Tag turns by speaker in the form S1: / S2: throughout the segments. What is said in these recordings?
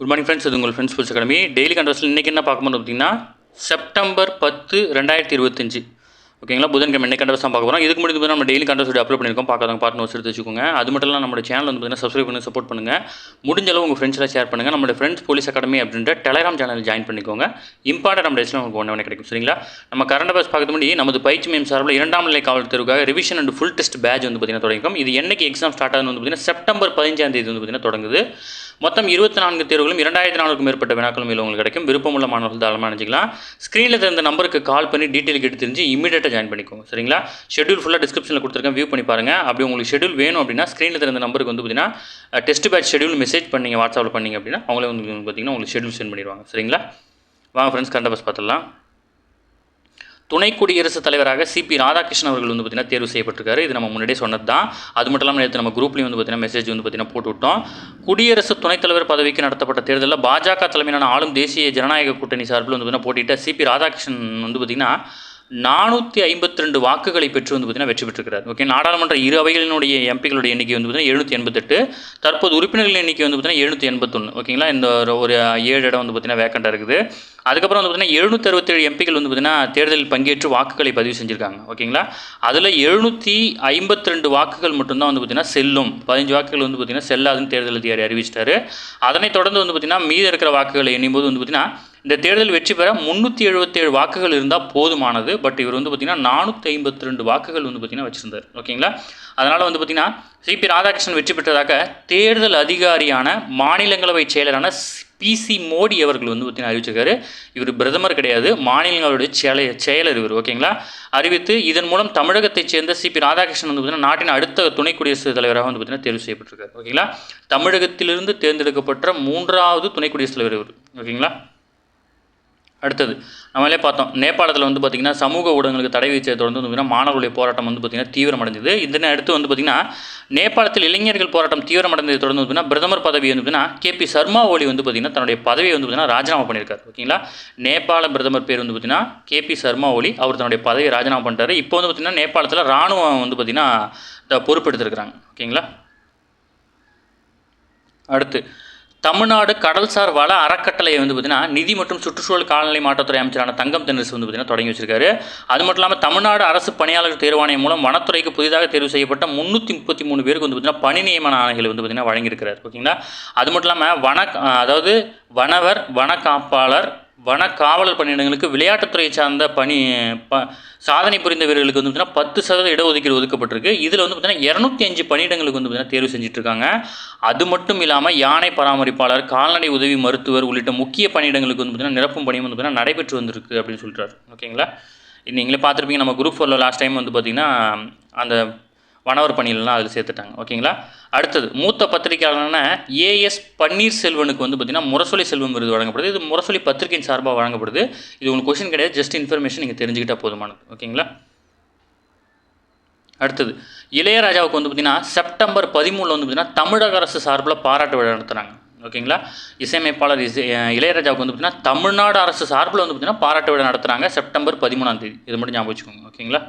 S1: Good morning friends இது உங்கள் friends sports academy daily கண்டர்ஸில் இன்றைக்கி என்ன பார்க்க போகிறோம் அப்படின்னா செப்டம்பர் பத்து ரெண்டாயிரத்தி இருபத்தஞ்சு. ஓகேங்களா புதன்கிழமை என்ன கண்டர்ஸ் தான் பார்க்க போகிறோம் இதுக்கு முடிஞ்சு நம்ம டெய்லி கண்டர்ஸ் அப்லோட் பண்ணியிருக்கோம். பார்க்காதவங்க பார்த்து நோட்ஸ் எடுத்து வச்சுக்கோங்க. அது மட்டும் இல்லாமல் நம்ம சேனல் வந்து பார்த்தீங்கன்னா சப்ஸ்கிரைப் பண்ணி சப்போர்ட் பண்ணுங்கள் முடிஞ்ச அளவு உங்கள் ஃப்ரெண்ட்ஸில் ஷேர் பண்ணுங்கள் நம்மளோட ஃப்ரெண்ட்ஸ் போலீஸ் அகாடமி அப்படின்ற டெலகிராம் சேனல் ஜாயின் பண்ணிக்கோங்க. இம்பார்ட்டன்ட் அப்டேட்ஸ்லாம் உங்களுக்கு ஒன்று கிடைக்கும். சரிங்களா? நம்ம கரண்ட் அஃபேர்ஸ் பார்க்க முன்னாடி நமது பயிற்சி மேம் சார்பில் இரண்டாம் நிலை காவல் தேர்வுக்காக revision and full test batch வந்து பார்த்தீங்கன்னா தொடங்கிக்கும் இது என்னைக்கு எக்ஸாம் ஸ்டார்ட் ஆகுது வந்து பார்த்தீங்கன்னா செப்டம்பர் பதினஞ்சாம் தேதி வந்து பார்த்தீங்கன்னா தொடங்குது. மொத்தம் இருபத்தி நான்கு தேர்வுகளும் இரண்டாயிரத்தி நானூறுக்கும் மேற்பட்ட வினாக்களும் இதில் உங்களுக்கு கிடைக்கும். விருப்பமுள்ள மாணவர்கள் தாராளமாக நினைச்சிக்கலாம் ஸ்க்ரீனில் இருந்த நம்பருக்கு கால் பண்ணி டீட்டெயில் கேட்டு தெரிஞ்சு இமீடியட்டாக ஜாயின் பண்ணிக்கோங்க. சரிங்களா? ஷெட்யூல் ஃபுல்லாக டிஸ்கிரிப்ஷனில் கொடுத்துருக்கேன். வியூ பண்ணி பாருங்கள் அப்படி உங்களுக்கு ஷெட்யூல் வேணும் அப்படின்னா ஸ்க்ரீனில் இருந்த நம்பருக்கு வந்து பார்த்தீங்கன்னா டெஸ்ட் பேட்ச் ஷெட்யூல் மெசேஜ் பண்ணிங்க வாட்ஸ்அப்பில் பண்ணீங்க அப்படின்னா அவங்களே வந்து பார்த்தீங்கன்னா உங்களுக்கு ஷெட்யூல் சென்ட் பண்ணிடுவாங்க. சரிங்களா? வாங்க ஃப்ரெண்ட்ஸ் கண்ட பஸ் பார்த்துடலாம். துணை குடியரசுத் தலைவராக சிபி ராதாகிருஷ்ணன் அவர்கள் வந்து பார்த்திங்கன்னா தேர்வு செய்யப்பட்டிருக்காரு. இது நம்ம முன்னாடியே சொன்னது தான் அது மட்டும் இல்லாமல் நேற்று நம்ம குரூப்லேயும் வந்து பார்த்தீங்கன்னா மெசேஜ் வந்து பார்த்தீங்கன்னா போட்டுவிட்டோம் குடியரசு துணைத் தலைவர் பதவிக்கு நடத்தப்பட்ட தேர்தலில் பாஜக தலைமையிலான ஆளும் தேசிய ஜனநாயக கூட்டணி சார்பில் வந்து பார்த்தீங்கன்னா போட்டியிட்ட சிபி ராதாகிருஷ்ணன் வந்து பார்த்திங்கன்னா நானூற்றி ஐம்பத்தி ரெண்டு வாக்குகளை பெற்று வந்து பார்த்தீங்கன்னா வெற்றி பெற்றிருக்கிறார். ஓகே நாடாளுமன்ற இரு அவைகளினுடைய எம்பிகளுடைய எண்ணிக்கை வந்து பார்த்தீங்கன்னா எழுநூற்றி எண்பத்தெட்டு தற்போது உறுப்பினர்கள் எண்ணிக்கை வந்து பார்த்திங்கன்னா எழுநூற்றி எண்பத்தொன்று ஓகேங்களா இந்த ஒரு- ஒரு ஏழு இடம் வந்து பார்த்திங்கன்னா வேக்கண்டாக இருக்குது. அதுக்கப்புறம் வந்து பார்த்தீங்கன்னா எழுநூற்றி அறுபத்தேழு எம்பிகள் வந்து பார்த்தீங்கன்னா தேர்தலில் பங்கேற்று வாக்குகளை பதிவு செஞ்சுருக்காங்க. ஓகேங்களா? அதில் எழுநூற்றி ஐம்பத்தி ரெண்டு வாக்குகள் மட்டும்தான் வந்து பார்த்தீங்கன்னா செல்லும். பதினஞ்சு வாக்குகள் வந்து பார்த்தீங்கன்னா செல்லாதுன்னு தேர்தல் அதிகாரி அறிவிச்சிட்டாரு. அதனைத் தொடர்ந்து வந்து பார்த்தீங்கன்னா மீதி இருக்கிற வாக்குகளை எண்ணும்போது வந்து பார்த்தீங்கன்னா இந்த தேர்தல் வெற்றி பெற முந்நூற்றி எழுபத்தேழு வாக்குகள் இருந்தால் போதுமானது. பட் இவர் வந்து பார்த்திங்கன்னா நானூற்றி ஐம்பத்தி ரெண்டு வாக்குகள் வந்து பார்த்தீங்கன்னா வச்சுருந்தார். ஓகேங்களா? அதனால் வந்து பார்த்திங்கன்னா சிபி ராதாகிருஷ்ணன் வெற்றி பெற்றதாக தேர்தல் அதிகாரியான மாநிலங்களவை செயலரான பிசி மோடி அவர்கள் வந்து பார்த்தீங்கன்னா அறிவிச்சிருக்காரு. இவர் பிரதமர் கிடையாது மாநிலங்களுடைய செயல செயலர் இவர் ஓகேங்களா? அறிவித்து இதன் மூலம் தமிழகத்தைச் சேர்ந்த சிபி ராதாகிருஷ்ணன் வந்து பார்த்தீங்கன்னா நாட்டின் அடுத்த துணை குடியரசுத் தலைவராக வந்து பார்த்தீங்கன்னா தேர்வு செய்யப்பட்டிருக்காரு ஓகேங்களா? தமிழகத்திலிருந்து தேர்ந்தெடுக்கப்பட்ட மூன்றாவது துணை குடியரசுத் தலைவர் இவர் ஓகேங்களா? அடுத்தது நம்மளே பார்த்தோம் நேபாளத்தில் வந்து பார்த்திங்கன்னா சமூக ஊடகங்களுக்கு தடை விதிச்சதை தொடர்ந்து வந்து பார்த்திங்கன்னா மாணவர்களுடைய போராட்டம் வந்து பார்த்திங்கன்னா தீவிரமடைந்தது இதனை அடுத்து வந்து பார்த்திங்கன்னா நேபாளத்தில் இளைஞர்கள் போராட்டம் தீவிரமடைந்ததை தொடர்ந்து வந்து பார்த்திங்கன்னா பிரதமர் பதவி வந்து பார்த்திங்கன்னா கேபி சர்மா ஒலி வந்து பார்த்திங்கன்னா தன்னுடைய பதவியை வந்து பார்த்திங்கன்னா ராஜினாமா பண்ணியிருக்காரு ஓகேங்களா நேபாள பிரதமர் பேர் வந்து பார்த்திங்கன்னா கேபி சர்மா ஒலி அவர் தன்னுடைய பதவியை ராஜினாமா பண்ணிட்டாரு இப்போ வந்து பார்த்திங்கன்னா நேபாளத்தில் ராணுவம் வந்து பார்த்திங்கன்னா பொறுப்பெடுத்திருக்கிறாங்க ஓகேங்களா அடுத்து தமிழ்நாடு கடல்சார் வள அறக்கட்டளையை வந்து பார்த்தீங்கன்னா நிதி மற்றும் சுற்றுச்சூழல் காலநிலை மாற்றத்துறை அமைச்சரான தங்கம் தென்னரசு வந்து பார்த்தீங்கன்னா தொடங்கி வச்சிருக்காரு. அது மட்டும் இல்லாமல் தமிழ்நாடு அரசு பணியாளர் தேர்வாணையம் மூலம் வனத்துறைக்கு புதிதாக தேர்வு செய்யப்பட்ட முந்நூற்றி முப்பத்தி மூணு பேருக்கு வந்து பார்த்தீங்கன்னா பணி நியமன ஆணைகள் வந்து பார்த்தீங்கன்னா வழங்கியிருக்கிறார். ஓகேங்களா? அது மட்டும் இல்லாமல் வன அதாவது வனவர் வன காப்பாளர் வன காவலர் பணியிடங்களுக்கு விளையாட்டுத்துறையை சார்ந்த பணி ப சாதனை புரிந்த வீரர்களுக்கு வந்து பார்த்தீங்கன்னா பத்து சதவீத இடஒதுக்கீடு ஒதுக்கப்பட்டிருக்கு. இதில் வந்து பார்த்தீங்கன்னா இரநூத்தி அஞ்சு பணியிடங்களுக்கு வந்து பார்த்தீங்கன்னா தேர்வு செஞ்சுட்ருக்காங்க. அது மட்டும் இல்லாமல் யானை பராமரிப்பாளர் கால்நடை உதவி மருத்துவர் உள்ளிட்ட முக்கிய பணியிடங்களுக்கு வந்து பார்த்தீங்கன்னா நிரப்பும் பணியும் வந்து பார்த்தீங்கன்னா நடைபெற்று வந்திருக்கு அப்படின்னு சொல்கிறார் ஓகேங்களா? நீங்களே பார்த்துருப்பீங்க. நம்ம குரூப் ஃபோரில் லாஸ்ட் டைம் வந்து பார்த்திங்கன்னா அந்த வனவர் பணியிலலாம் அதில் சேர்த்துட்டாங்க. ஓகேங்களா? அடுத்தது மூத்த பத்திரிகையாளர்னா ஏஎஸ் பன்னீர்செல்வனுக்கு வந்து பார்த்தீங்கன்னா முரசொலி செல்வம் விருது வழங்கப்படுது. இது முரசொலி பத்திரிகையின் சார்பாக வழங்கப்படுது. இது உங்களுக்கு கொஷின் கிடையாது ஜஸ்ட் இன்ஃபர்மேஷன் நீங்கள் தெரிஞ்சுக்கிட்டா போதுமானது. ஓகேங்களா? அடுத்தது இளையராஜாவுக்கு வந்து பார்த்தீங்கன்னா செப்டம்பர் பதிமூணில் வந்து பார்த்தீங்கன்னா தமிழக அரசு சார்பில் பாராட்டு விழா நடத்துகிறாங்க ஓகேங்களா? இசையமைப்பாளர் இசை இளையராஜாவுக்கு வந்து பார்த்தீங்கன்னா தமிழ்நாடு அரசு சார்பில் வந்து பார்த்தீங்கன்னா பாராட்டு விழா நடத்துகிறாங்க செப்டம்பர் பதிமூணாம் தேதி. இது மட்டும் ஞாபகம் வச்சுக்கோங்க. ஓகேங்களா?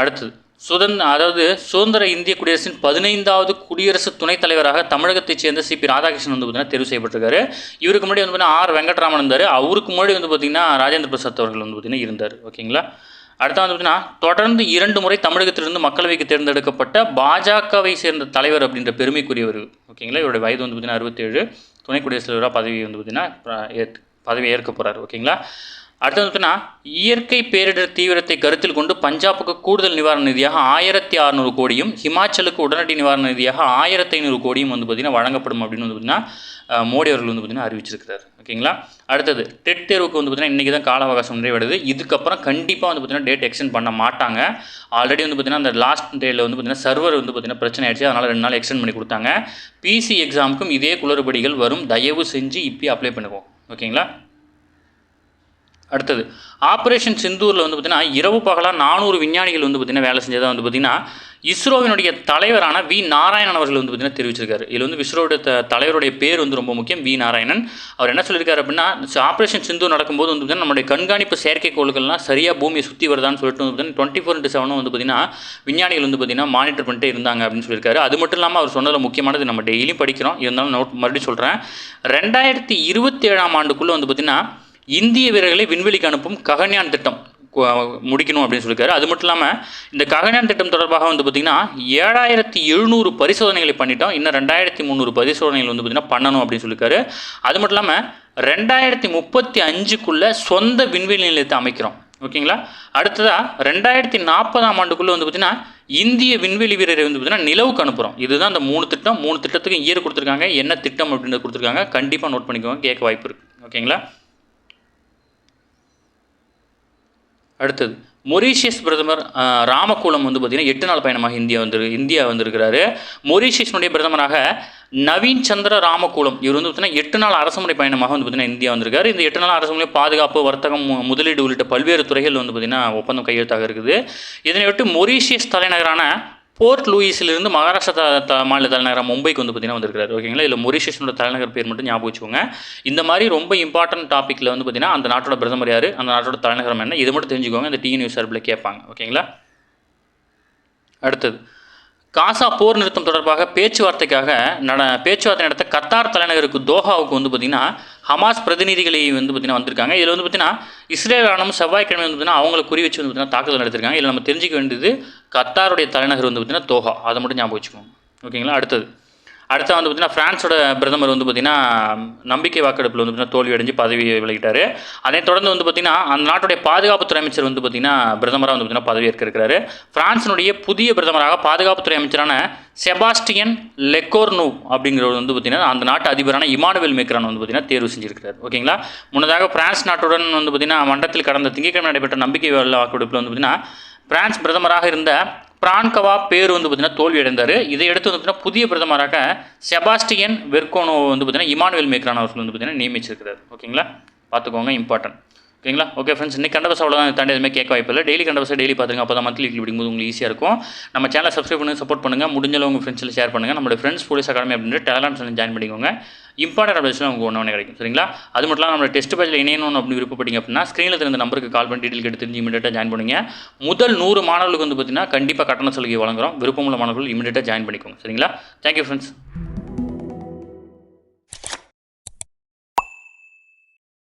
S1: அடுத்தது சுதந்திர அதாவது சுதந்திர இந்திய குடியரசின் பதினைந்தாவது குடியரசு துணைத் தலைவராக தமிழகத்தைச் சேர்ந்த சிபி ராதாகிருஷ்ணன் வந்து பார்த்தீங்கன்னா தெரிவு செய்யப்பட்டிருக்காரு. இவருக்கு முன்னாடி வந்து பார்த்தீங்கன்னா ஆர் வெங்கட்ராமன் இருந்தார். அவருக்கு முன்னாடி வந்து பார்த்தீங்கன்னா ராஜேந்திர பிரசாத் அவர்கள் வந்து பார்த்தீங்கன்னா இருந்தார். ஓகேங்களா? அடுத்து வந்து பார்த்தீங்கன்னா தொடர்ந்து இரண்டு முறை தமிழகத்திலிருந்து மக்களவைக்கு தேர்ந்தெடுக்கப்பட்ட பாஜகவை சேர்ந்த தலைவர் அப்படின்ற பெருமைக்குரியவர் ஓகேங்களா? இவருடைய வயது வந்து பார்த்தீங்கன்னா அறுபத்தேழு. துணை குடியரசுத் தலைவராக பதவி வந்து பார்த்தீங்கன்னா ஏத்- பதவி ஏற்க போகிறார் ஓகேங்களா? அடுத்தது வந்து பார்த்தீங்கன்னா இயற்கை பேரிடர் தீவிரத்தை கருத்தில் கொண்டு பஞ்சாபுக்கு கூடுதல் நிவாரண நிதியாக ஆயிரத்தி அறநூறு கோடியும் ஹிமாச்சலுக்கு உடனடி நிவாரண நிதியாக ஆயிரத்தி ஐநூறு கோடியும் வந்து பார்த்திங்கன்னா வழங்கப்படும் அப்படின்னு வந்து பார்த்திங்கன்னா மோடி அவர்கள் வந்து பார்த்திங்கன்னா அறிவிச்சிருக்கிறார். ஓகேங்களா? அடுத்தது டெட் தேர்வுக்கு வந்து பார்த்திங்கன்னா இன்றைக்கி தான் கால அவகாசம் நிறைவடைது இதுக்கப்புறம் கண்டிப்பாக வந்து பார்த்திங்கன்னா டேட் எக்ஸ்டெண்ட் பண்ண மாட்டாங்க. ஆல்ரெடி வந்து பார்த்திங்கன்னா அந்த லாஸ்ட் டேயில் வந்து பார்த்திங்கன்னா சர்வர் வந்து பார்த்திங்கன்னா பிரச்சனை ஆயிடுச்சு. அதனால் ரெண்டு நாள் எக்ஸ்டெண்ட் பண்ணி கொடுத்தாங்க. பிசி எக்ஸாமுக்கும் இதே குளறுபடிகள் வரும். தயவு செஞ்சு இப்போயே அப்ளை பண்ணுவோம் ஓகேங்களா? அடுத்தது. ஆப்ரேஷன் சிந்தூரில் வந்து பார்த்திங்கன்னா இரவு பகலாக நானூறு விஞ்ஞானிகள் வந்து பார்த்திங்கன்னா வேலை செஞ்சதாக வந்து பார்த்திங்கன்னா இஸ்ரோவினுடைய தலைவரான வி நாராயணன் அவர்கள் வந்து பார்த்திங்கன்னா தெரிவிச்சிருக்காரு. இதில் வந்து இஸ்ரோட த தலைவருடைய பேர் வந்து ரொம்ப முக்கியம் வி நாராயணன். அவர் என்ன சொல்லியிருக்காரு அப்படின்னா ஆப்ரேஷன் சிந்தூர் நடக்கும்போது வந்து பார்த்திங்கன்னா நம்மளுடைய கண்காணிப்பு செயற்கைக்கோள்கள்லாம் சரியாக பூமியை சுற்றி வருதான்னு சொல்லிட்டு வந்து பார்த்திங்கன்னா டுவெண்ட்டி ஃபோர் இன்ட்டு செவனும் வந்து பார்த்திங்கன்னா விஞ்ஞானிகள் வந்து பார்த்திங்கன்னா மானிட்டர் பண்ணிட்டே இருந்தாங்க அப்படின்னு சொல்லியிருக்காரு அது மட்டும் இல்லாமல் அவர் சொன்னதில் முக்கியமானது நம்ம டெய்லியும் படிக்கிறோம். இருந்தாலும் நோட் மறுபடியும் சொல்கிறேன் ரெண்டாயிரத்தி இருபத்தி ஏழாம் ஆண்டுக்குள்ளே வந்து பார்த்திங்கன்னா இந்திய வீரர்களை விண்வெளிக்கு அனுப்பும் ககன்யான் திட்டம் முடிக்கணும் அப்படின்னு சொல்லியிருக்காரு அது மட்டும் இல்லாமல் இந்த ககன்யான் திட்டம் தொடர்பாக வந்து பார்த்திங்கன்னா ஏழாயிரத்தி எழுநூறு பரிசோதனைகளை பண்ணிட்டோம். இன்னும் ரெண்டாயிரத்தி முந்நூறு பரிசோதனைகள் வந்து பார்த்திங்கன்னா பண்ணணும் அப்படின்னு சொல்லியிருக்காரு அது மட்டும் இல்லாமல் ரெண்டாயிரத்தி முப்பத்தி அஞ்சுக்குள்ளே சொந்த விண்வெளி நிலையத்தை அமைக்கிறோம். ஓகேங்களா? அடுத்ததாக ரெண்டாயிரத்தி நாற்பதாம் ஆண்டுக்குள்ளே வந்து பார்த்திங்கன்னா இந்திய விண்வெளி வீரரை வந்து பார்த்திங்கன்னா நிலவுக்கு அனுப்புகிறோம் இதுதான் அந்த மூணு திட்டம். மூணு திட்டத்துக்கும் இயர் கொடுத்துருக்காங்க. என்ன திட்டம் அப்படின்றது கொடுத்துருக்காங்க. கண்டிப்பாக நோட் பண்ணிக்கோங்க. கேட்க வாய்ப்பு இருக்குது ஓகேங்களா? அடுத்தது மொரீஷியஸ் பிரதமர் அஹ், ராமகுலம் வந்து பார்த்திங்கன்னா எட்டு நாள் பயணமாக இந்தியா வந்து இந்தியா வந்திருக்கிறாரு. மொரீஷியஸ்னுடைய பிரதமராக நவீன் சந்திர ராமகுலம் இவர் வந்து பார்த்திங்கன்னா எட்டு நாள் அரசுமுறை பயணமாக வந்து பார்த்திங்கன்னா இந்தியா வந்திருக்காரு. இந்த எட்டு நாள் அரசுமுறை பாதுகாப்பு வர்த்தகம் முதலீடு உள்ளிட்ட பல்வேறு துறைகள் வந்து பார்த்திங்கன்னா ஒப்பந்தம் கையெழுத்தாக இருக்குது. இதனையொட்டி மொரீஷியஸ் தலைநகரான போர்ட் லூயிஸிலிருந்து மகாராஷ்டிரா த- மாநில தலைநகரம் மும்பைக்கு வந்து பார்த்தீங்கன்னா வந்திருக்காரு ஓகேங்களா? இல்லை மொரிஷியஸோட தலைநகர் பேர் மட்டும் ஞாபகம் வச்சுக்கோங்க. இந்த மாதிரி ரொம்ப இம்பார்ட்டன்ட் டாப்பிக்கில் வந்து பார்த்தீங்கன்னா அந்த நாட்டோட பிரதமர் யார்? அந்த நாட்டோட தலைநகரம் என்ன? இது மட்டும் தெரிஞ்சுக்கோங்க. இந்த டிஎன் நியூஸ் சார்பில் கேட்பாங்க ஓகேங்களா? அடுத்தது காசா போர் நிறுத்தம் தொடர்பாக பேச்சுவார்த்தைக்காக நட பேச்சுவார்த்தை நடத்த கத்தார் தலைநகருக்கு தோஹாவுக்கு வந்து பார்த்திங்கன்னா ஹமாஸ் பிரதிநிதிகளை வந்து பார்த்திங்கன்னா வந்திருக்காங்க இதில் வந்து பார்த்திங்கன்னா இஸ்ரேல் ராணுவம் செவ்வாய்க்கிழமை வந்து பார்த்திங்கன்னா அவங்கள குறி வச்சு வந்து பார்த்திங்கன்னா தாக்குதல் நடத்திருக்காங்க இதில் நம்ம தெரிஞ்சுக்க வேண்டியது கத்தாருடைய தலைநகர் வந்து பார்த்திங்கன்னா தோஹா அதை மட்டும் ஞாபகம் வச்சுக்கோங்க ஓகேங்களா அடுத்தது அடுத்த வந்து பார்த்திங்கன்னா ஃப்ரான்ஸோட பிரதமர் வந்து பார்த்திங்கன்னா நம்பிக்கை வாக்கெடுப்பில் வந்து பார்த்திங்கன்னா தோல்வி அடைஞ்சு பதவி விலகிட்டார் அதைத் தொடர்ந்து வந்து பார்த்திங்கன்னா அந்த நாட்டுடைய பாதுகாப்புத்துறை அமைச்சர் வந்து பார்த்திங்கன்னா பிரதமராக வந்து பார்த்திங்கன்னா பதவியேற்க இருக்கிறாரு ஃப்ரான்ஸினுடைய புதிய பிரதமராக பாதுகாப்புத்துறை அமைச்சரான செபாஸ்டியன் லெக்கோர்னு அப்படிங்கிறவர் வந்து பார்த்திங்கன்னா அந்த நாட்டு அதிபரான இமானுவேல் மேக்ரான் வந்து பார்த்திங்கன்னா தேர்வு செஞ்சிருக்கிறார். ஓகேங்களா? முன்னதாக பிரான்ஸ் நாட்டுடன் வந்து பார்த்திங்கன்னா மண்டலத்தில் கடந்த திங்கட்கிழமை நடைபெற்ற நம்பிக்கை வாக்கெடுப்பில் வந்து பார்த்திங்கன்னா பிரான்ஸ் பிரதமராக இருந்த பிரான்கவா பேர் வந்து பார்த்திங்கன்னா தோல்வி அடைந்தார் இதையடுத்து வந்து பார்த்திங்கன்னா புதிய பிரதமராக செபாஸ்டியன் வெர்கோனோ வந்து பார்த்திங்கன்னா இமானுவேல் மேக்ரான் அவர்கள் வந்து பார்த்திங்கன்னா நியமிச்சிருக்கிறார். ஓகேங்களா? பார்த்துக்கோங்க இம்பார்ட்டன்ட் ஓகேங்களா? ஓகே ஃப்ரெண்ட்ஸ் இன்னைக்கு கண்டபஸ் அவ்வளோதான் தாண்டி எதுவுமே கேட்க வாய்ப்பு இல்லை. டெய்லி கண்டபஸ் டெய்லி பார்த்துங்க அப்போ தான் மந்த்லி படிக்கும்போது உங்களுக்கு ஈஸியாக இருக்கும். நம்ம சேனலை சப்ஸ்கிரைப் பண்ணி சப்போர்ட் பண்ணுங்கள் முடிஞ்சளவு உங்கள் ஃப்ரெண்ட்ஸில் ஷேர் பண்ணுங்கள் நம்மளோட ஃப்ரெண்ட்ஸ் போலீஸ் அகாடமி அப்படின்ற டெலகிராம் சேனல் ஜாயின் பண்ணிக்கோங்க. இம்பார்ட்டன்ட் அப்டேட்ஸ்லாம் உங்களுக்கு ஒன்று கிடைக்கும். சரிங்களா? அது மட்டும் இல்லாமல் நம்ம டெஸ்ட் பேஜில் இணையணும் அப்படின்னு விருப்பப்பட்டீங்க அப்படின்னா ஸ்க்ரீனில் இருந்த நம்பருக்கு கால் பண்ணி டீட்டெயில் எடுத்து தெரிஞ்சு இமீடியட்டாக ஜாயின் பண்ணுங்க. முதல் நூறு மாணவர்களுக்கு வந்து பார்த்தீங்கன்னா கண்டிப்பாக கட்டண சலுகை வழங்குறோம். விருப்பமுள்ள மாணவர்கள் இமீடியட்டாக ஜாயின் பண்ணிக்கோங்க. சரிங்களா? Thank you friends